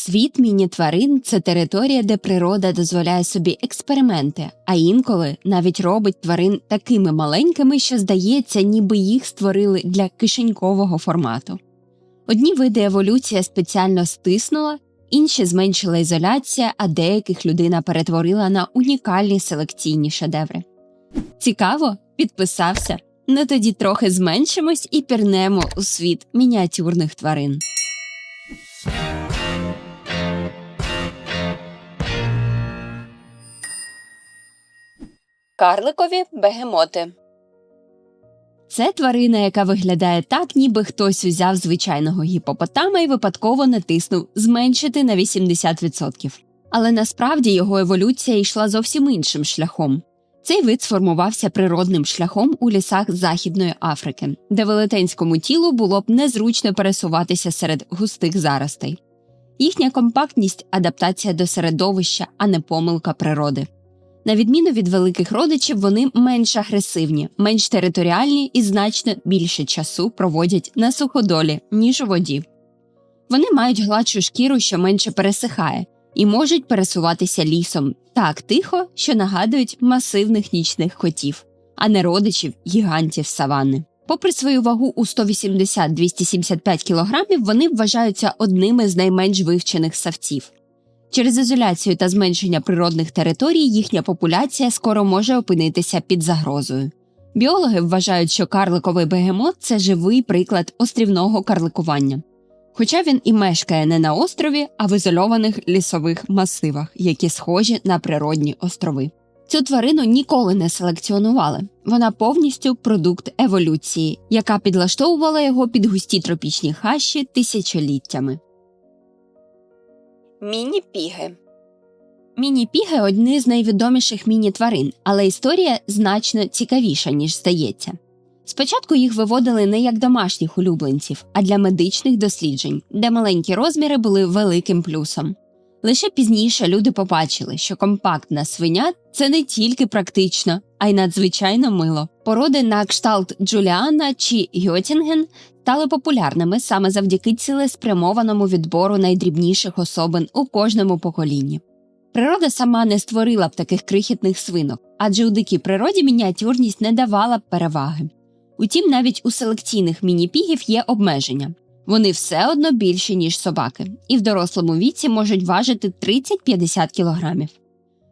Світ міні-тварин це територія, де природа дозволяє собі експерименти, а інколи навіть робить тварин такими маленькими, що здається, ніби їх створили для кишенькового формату. Одні види еволюція спеціально стиснула, інші зменшила ізоляція, а деяких людина перетворила на унікальні селекційні шедеври. Цікаво, підписався. Ну тоді трохи зменшимось і пірнемо у світ мініатюрних тварин. Карликові бегемоти. Це тварина, яка виглядає так, ніби хтось узяв звичайного гіпопотама і випадково натиснув зменшити на 80%. Але насправді його еволюція йшла зовсім іншим шляхом. Цей вид сформувався природним шляхом у лісах Західної Африки, де велетенському тілу було б незручно пересуватися серед густих заростей. Їхня компактність адаптація до середовища, а не помилка природи. На відміну від великих родичів, вони менш агресивні, менш територіальні і значно більше часу проводять на суходолі, ніж у воді. Вони мають гладшу шкіру, що менше пересихає, і можуть пересуватися лісом так тихо, що нагадують масивних нічних котів, а не родичів гігантів саванни. Попри свою вагу у 180-275 кг, вони вважаються одними з найменш вивчених савців. Через ізоляцію та зменшення природних територій їхня популяція скоро може опинитися під загрозою. Біологи вважають, що карликовий бегемот це живий приклад острівного карликування. Хоча він і мешкає не на острові, а в ізольованих лісових масивах, які схожі на природні острови. Цю тварину ніколи не селекціонували. Вона повністю продукт еволюції, яка підлаштовувала його під густі тропічні хащі тисячоліттями. Міні-піги Міні-піги одні з найвідоміших міні-тварин, але історія значно цікавіша, ніж здається. Спочатку їх виводили не як домашніх улюбленців, а для медичних досліджень, де маленькі розміри були великим плюсом. Лише пізніше люди побачили, що компактна свиня це не тільки практично, а й надзвичайно мило. Породи на кшталт Джуліана чи Гьотінген стали популярними саме завдяки цілеспрямованому відбору найдрібніших особин у кожному поколінні. Природа сама не створила б таких крихітних свинок, адже у дикій природі мініатюрність не давала б переваги. Утім, навіть у селекційних міні-пігів є обмеження. Вони все одно більші, ніж собаки, і в дорослому віці можуть важити 30-50 кілограмів.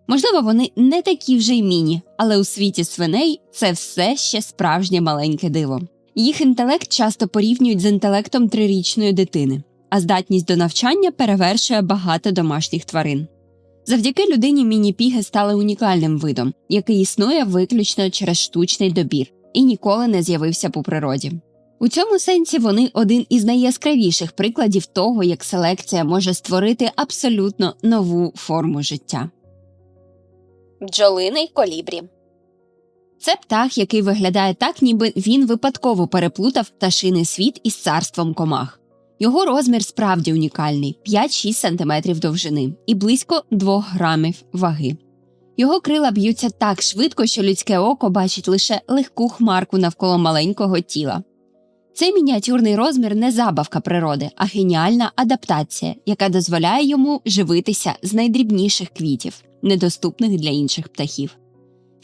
Можливо, вони не такі вже й міні, але у світі свиней це все ще справжнє маленьке диво. Їх інтелект часто порівнюють з інтелектом трирічної дитини, а здатність до навчання перевершує багато домашніх тварин. Завдяки людині міні-піги стали унікальним видом, який існує виключно через штучний добір і ніколи не з'явився по природі. У цьому сенсі вони один із найяскравіших прикладів того, як селекція може створити абсолютно нову форму життя. Бджолиний колібрі це птах, який виглядає так, ніби він випадково переплутав пташиний світ із царством комах. Його розмір справді унікальний 5-6 см довжини і близько 2 грамів ваги. Його крила б'ються так швидко, що людське око бачить лише легку хмарку навколо маленького тіла. Цей мініатюрний розмір не забавка природи, а геніальна адаптація, яка дозволяє йому живитися з найдрібніших квітів, недоступних для інших птахів.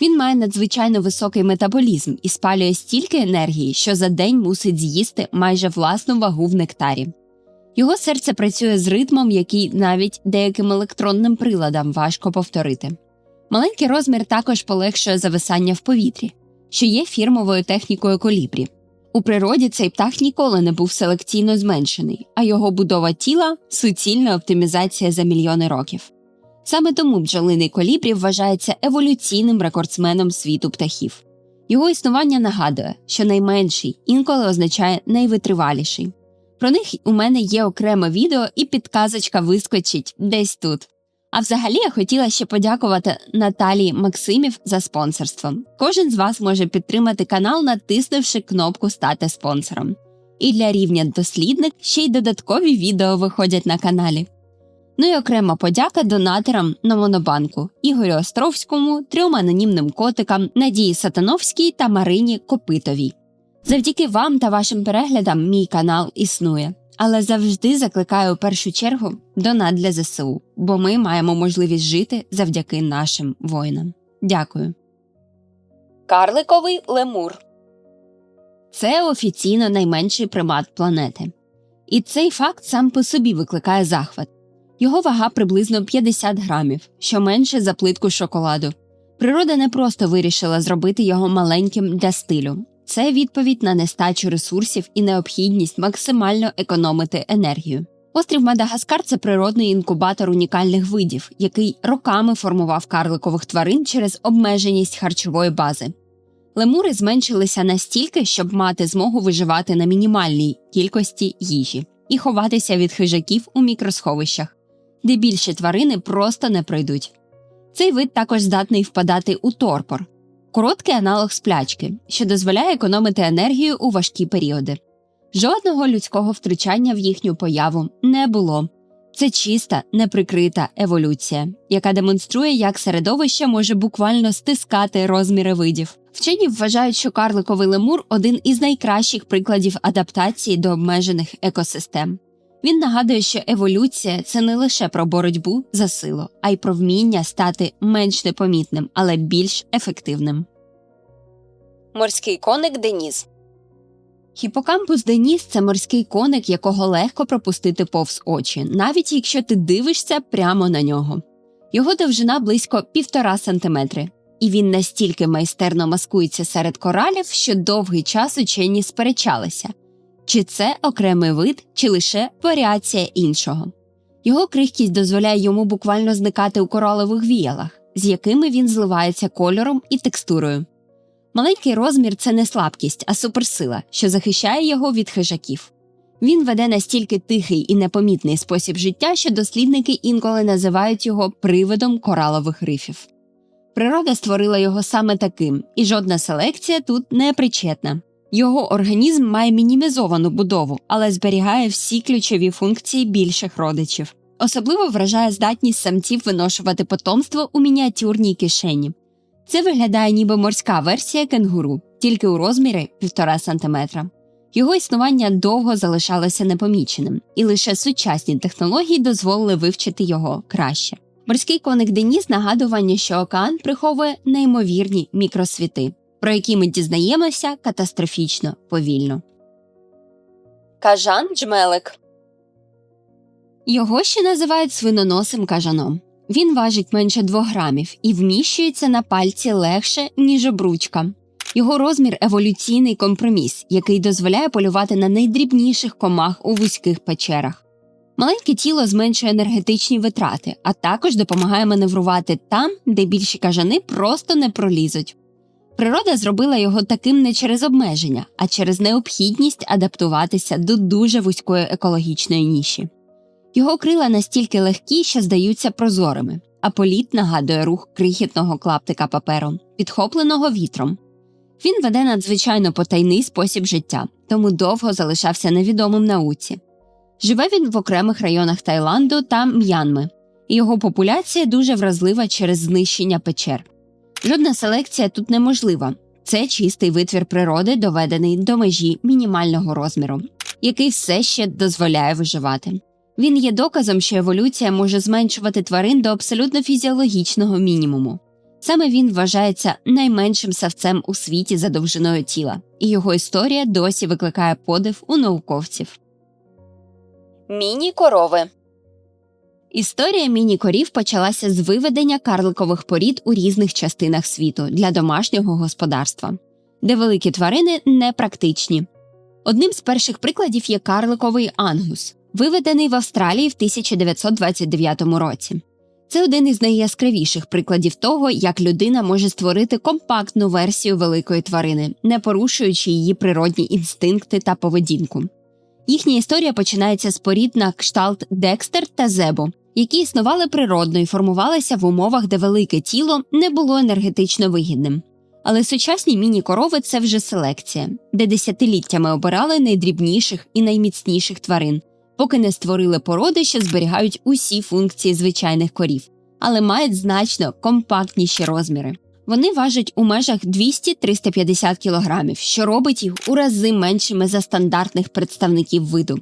Він має надзвичайно високий метаболізм і спалює стільки енергії, що за день мусить з'їсти майже власну вагу в нектарі. Його серце працює з ритмом, який навіть деяким електронним приладам важко повторити. Маленький розмір також полегшує зависання в повітрі, що є фірмовою технікою колібрі. У природі цей птах ніколи не був селекційно зменшений, а його будова тіла суцільна оптимізація за мільйони років. Саме тому бджолиний колібрі вважається еволюційним рекордсменом світу птахів. Його існування нагадує, що найменший інколи означає найвитриваліший. Про них у мене є окреме відео і підказочка вискочить десь тут. А взагалі я хотіла ще подякувати Наталії Максимів за спонсорство. Кожен з вас може підтримати канал, натиснувши кнопку Стати спонсором. І для рівня дослідник ще й додаткові відео виходять на каналі. Ну і окрема подяка донаторам на Монобанку Ігорю Островському, трьом анонімним котикам Надії Сатановській та Марині Копитовій. Завдяки вам та вашим переглядам мій канал існує. Але завжди закликаю у першу чергу донат для ЗСУ, бо ми маємо можливість жити завдяки нашим воїнам. Дякую. Карликовий лемур це офіційно найменший примат планети. І цей факт сам по собі викликає захват. Його вага приблизно 50 грамів, що менше за плитку шоколаду. Природа не просто вирішила зробити його маленьким для стилю. Це відповідь на нестачу ресурсів і необхідність максимально економити енергію. Острів Мадагаскар це природний інкубатор унікальних видів, який роками формував карликових тварин через обмеженість харчової бази. Лемури зменшилися настільки, щоб мати змогу виживати на мінімальній кількості їжі і ховатися від хижаків у мікросховищах, де більше тварини просто не пройдуть. Цей вид також здатний впадати у торпор короткий аналог сплячки, що дозволяє економити енергію у важкі періоди. Жодного людського втручання в їхню появу не було. Це чиста, неприкрита еволюція, яка демонструє, як середовище може буквально стискати розміри видів. Вчені вважають, що карликовий лемур один із найкращих прикладів адаптації до обмежених екосистем. Він нагадує, що еволюція це не лише про боротьбу за силу, а й про вміння стати менш непомітним, але більш ефективним. Морський коник Деніс Хіпокампус Деніс це морський коник, якого легко пропустити повз очі, навіть якщо ти дивишся прямо на нього. Його довжина близько півтора сантиметри, і він настільки майстерно маскується серед коралів, що довгий час учені сперечалися, чи це окремий вид, чи лише варіація іншого. Його крихкість дозволяє йому буквально зникати у коралових віялах, з якими він зливається кольором і текстурою. Маленький розмір це не слабкість, а суперсила, що захищає його від хижаків. Він веде настільки тихий і непомітний спосіб життя, що дослідники інколи називають його привидом коралових рифів. Природа створила його саме таким, і жодна селекція тут не причетна. Його організм має мінімізовану будову, але зберігає всі ключові функції більших родичів. Особливо вражає здатність самців виношувати потомство у мініатюрній кишені. Це виглядає ніби морська версія кенгуру, тільки у розмірі 1,5 см. Його існування довго залишалося непоміченим, і лише сучасні технології дозволили вивчити його краще. Морський коник Деніс нагадування, що океан приховує неймовірні мікросвіти, про які ми дізнаємося катастрофічно повільно. Кажан джмелик його ще називають свиноносим кажаном. Він важить менше 2 грамів і вміщується на пальці легше, ніж обручка. Його розмір еволюційний компроміс, який дозволяє полювати на найдрібніших комах у вузьких печерах. Маленьке тіло зменшує енергетичні витрати, а також допомагає маневрувати там, де більші кажани просто не пролізуть. Природа зробила його таким не через обмеження, а через необхідність адаптуватися до дуже вузької екологічної ніші. Його крила настільки легкі, що здаються прозорими, а політ нагадує рух крихітного клаптика паперу, підхопленого вітром. Він веде надзвичайно потайний спосіб життя, тому довго залишався невідомим науці. Живе він в окремих районах Таїланду та М'янми, і його популяція дуже вразлива через знищення печер. Жодна селекція тут неможлива. Це чистий витвір природи, доведений до межі мінімального розміру, який все ще дозволяє виживати. Він є доказом, що еволюція може зменшувати тварин до абсолютно фізіологічного мінімуму. Саме він вважається найменшим савцем у світі за довжиною тіла, і його історія досі викликає подив у науковців. Міні корови Історія міні-корів почалася з виведення карликових порід у різних частинах світу для домашнього господарства, де великі тварини непрактичні. Одним з перших прикладів є карликовий ангус, виведений в Австралії в 1929 році. Це один із найяскравіших прикладів того, як людина може створити компактну версію великої тварини, не порушуючи її природні інстинкти та поведінку. Їхня історія починається з порід на кшталт Декстер та Зебо, які існували природно і формувалися в умовах, де велике тіло не було енергетично вигідним. Але сучасні міні-корови це вже селекція, де десятиліттями обирали найдрібніших і найміцніших тварин, поки не створили породи, що зберігають усі функції звичайних корів, але мають значно компактніші розміри. Вони важать у межах 200-350 кг, що робить їх у рази меншими за стандартних представників виду.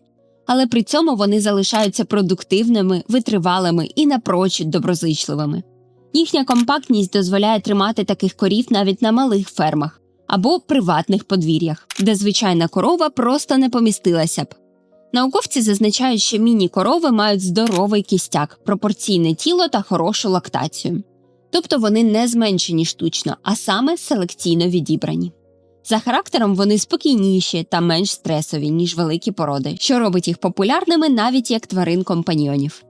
Але при цьому вони залишаються продуктивними, витривалими і напрочуд доброзичливими. Їхня компактність дозволяє тримати таких корів навіть на малих фермах або приватних подвір'ях, де звичайна корова просто не помістилася б. Науковці зазначають, що міні-корови мають здоровий кістяк, пропорційне тіло та хорошу лактацію. Тобто вони не зменшені штучно, а саме селекційно відібрані. За характером вони спокійніші та менш стресові, ніж великі породи, що робить їх популярними навіть як тварин компаньйонів.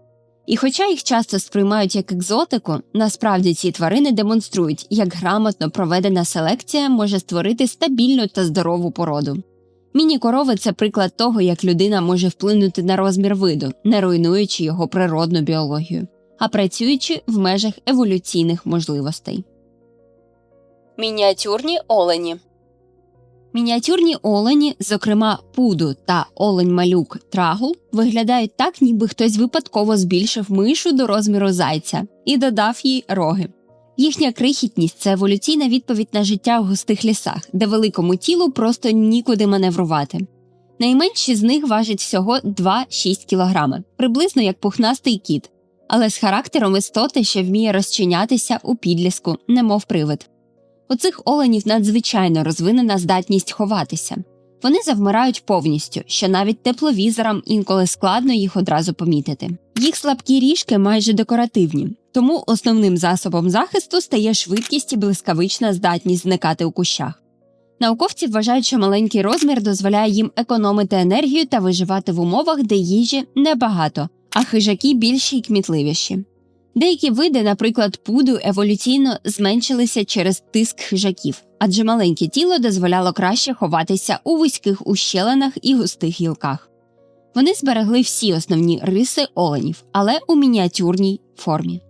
І хоча їх часто сприймають як екзотику, насправді ці тварини демонструють, як грамотно проведена селекція може створити стабільну та здорову породу. Міні-корови це приклад того, як людина може вплинути на розмір виду, не руйнуючи його природну біологію, а працюючи в межах еволюційних можливостей. Мініатюрні олені Мініатюрні олені, зокрема пуду та олень-малюк трагул, виглядають так, ніби хтось випадково збільшив мишу до розміру зайця і додав їй роги. Їхня крихітність це еволюційна відповідь на життя в густих лісах, де великому тілу просто нікуди маневрувати. Найменші з них важать всього 2-6 кг, приблизно як пухнастий кіт, але з характером істоти, що вміє розчинятися у підліску, немов привид. У цих оленів надзвичайно розвинена здатність ховатися. Вони завмирають повністю, що навіть тепловізорам інколи складно їх одразу помітити. Їх слабкі ріжки майже декоративні, тому основним засобом захисту стає швидкість і блискавична здатність зникати у кущах. Науковці вважають, що маленький розмір дозволяє їм економити енергію та виживати в умовах, де їжі небагато, а хижаки більші й кмітливіші. Деякі види, наприклад, пуду, еволюційно зменшилися через тиск хижаків, адже маленьке тіло дозволяло краще ховатися у вузьких ущелинах і густих гілках. Вони зберегли всі основні риси оленів, але у мініатюрній формі.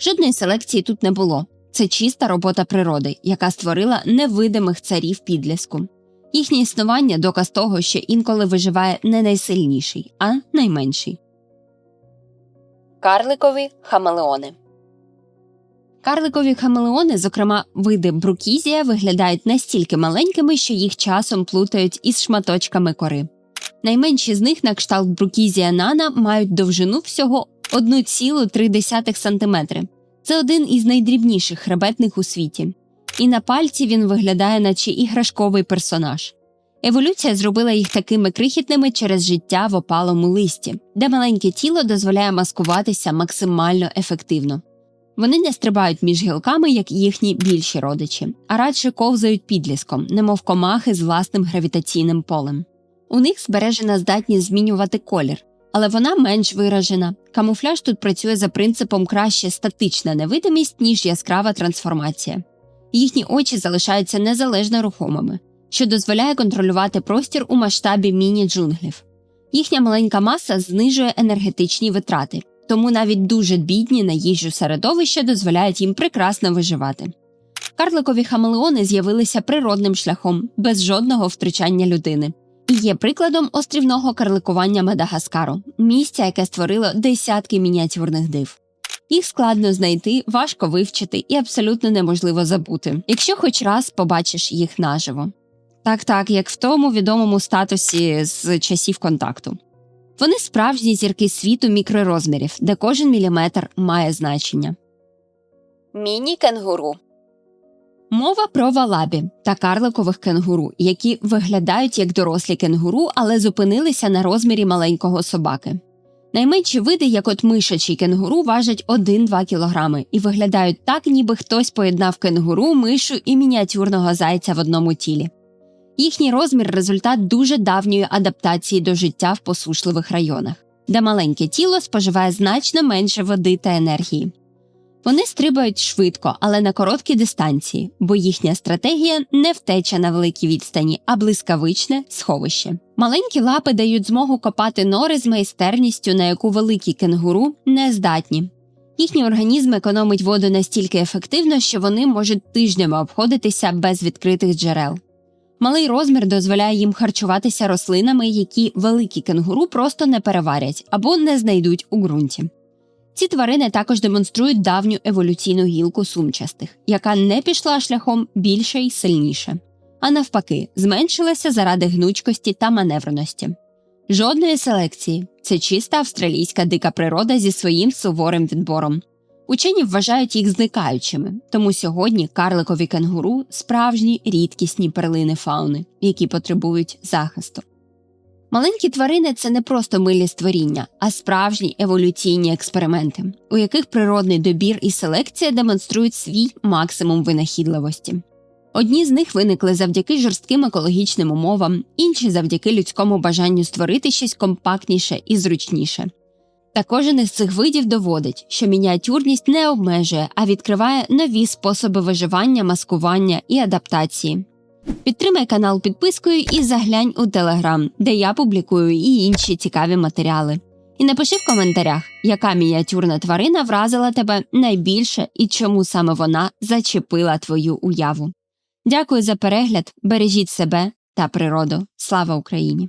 Жодної селекції тут не було. Це чиста робота природи, яка створила невидимих царів підліску. Їхнє існування доказ того, що інколи виживає не найсильніший, а найменший. Карликові хамелеони. Карликові хамелеони, зокрема види брукізія, виглядають настільки маленькими, що їх часом плутають із шматочками кори. Найменші з них на кшталт брукізія нана мають довжину всього 1,3 см. Це один із найдрібніших хребетних у світі. І на пальці він виглядає, наче іграшковий персонаж. Еволюція зробила їх такими крихітними через життя в опалому листі, де маленьке тіло дозволяє маскуватися максимально ефективно. Вони не стрибають між гілками, як їхні більші родичі, а радше ковзають підліском, немов комахи з власним гравітаційним полем. У них збережена здатність змінювати колір, але вона менш виражена. Камуфляж тут працює за принципом краще статична невидимість, ніж яскрава трансформація. Їхні очі залишаються незалежно рухомими що дозволяє контролювати простір у масштабі міні-джунглів. Їхня маленька маса знижує енергетичні витрати, тому навіть дуже бідні на їжу середовища дозволяють їм прекрасно виживати. Карликові хамелеони з'явилися природним шляхом, без жодного втручання людини, і є прикладом острівного карликування Мадагаскару, місця, яке створило десятки мініатюрних див. Їх складно знайти, важко вивчити і абсолютно неможливо забути, якщо хоч раз побачиш їх наживо. Так, так, як в тому відомому статусі з часів контакту. Вони справжні зірки світу мікророзмірів, де кожен міліметр має значення. Міні кенгуру Мова про валабі та карликових кенгуру, які виглядають як дорослі кенгуру, але зупинилися на розмірі маленького собаки. Найменші види, як от мишачий кенгуру, важать 1-2 кг і виглядають так, ніби хтось поєднав кенгуру, мишу і мініатюрного зайця в одному тілі. Їхній розмір результат дуже давньої адаптації до життя в посушливих районах, де маленьке тіло споживає значно менше води та енергії. Вони стрибають швидко, але на короткій дистанції, бо їхня стратегія не втеча на великій відстані, а блискавичне сховище. Маленькі лапи дають змогу копати нори з майстерністю, на яку великі кенгуру не здатні. Їхній організм економить воду настільки ефективно, що вони можуть тижнями обходитися без відкритих джерел. Малий розмір дозволяє їм харчуватися рослинами, які великі кенгуру просто не переварять або не знайдуть у ґрунті. Ці тварини також демонструють давню еволюційну гілку сумчастих, яка не пішла шляхом більше і сильніше, а навпаки, зменшилася заради гнучкості та маневреності. Жодної селекції це чиста австралійська дика природа зі своїм суворим відбором. Учені вважають їх зникаючими, тому сьогодні карликові кенгуру справжні рідкісні перлини фауни, які потребують захисту. Маленькі тварини це не просто милі створіння, а справжні еволюційні експерименти, у яких природний добір і селекція демонструють свій максимум винахідливості. Одні з них виникли завдяки жорстким екологічним умовам, інші завдяки людському бажанню створити щось компактніше і зручніше. Та кожен із цих видів доводить, що мініатюрність не обмежує, а відкриває нові способи виживання, маскування і адаптації. Підтримай канал підпискою і заглянь у Телеграм, де я публікую і інші цікаві матеріали. І напиши в коментарях, яка мініатюрна тварина вразила тебе найбільше і чому саме вона зачепила твою уяву. Дякую за перегляд, бережіть себе та природу. Слава Україні!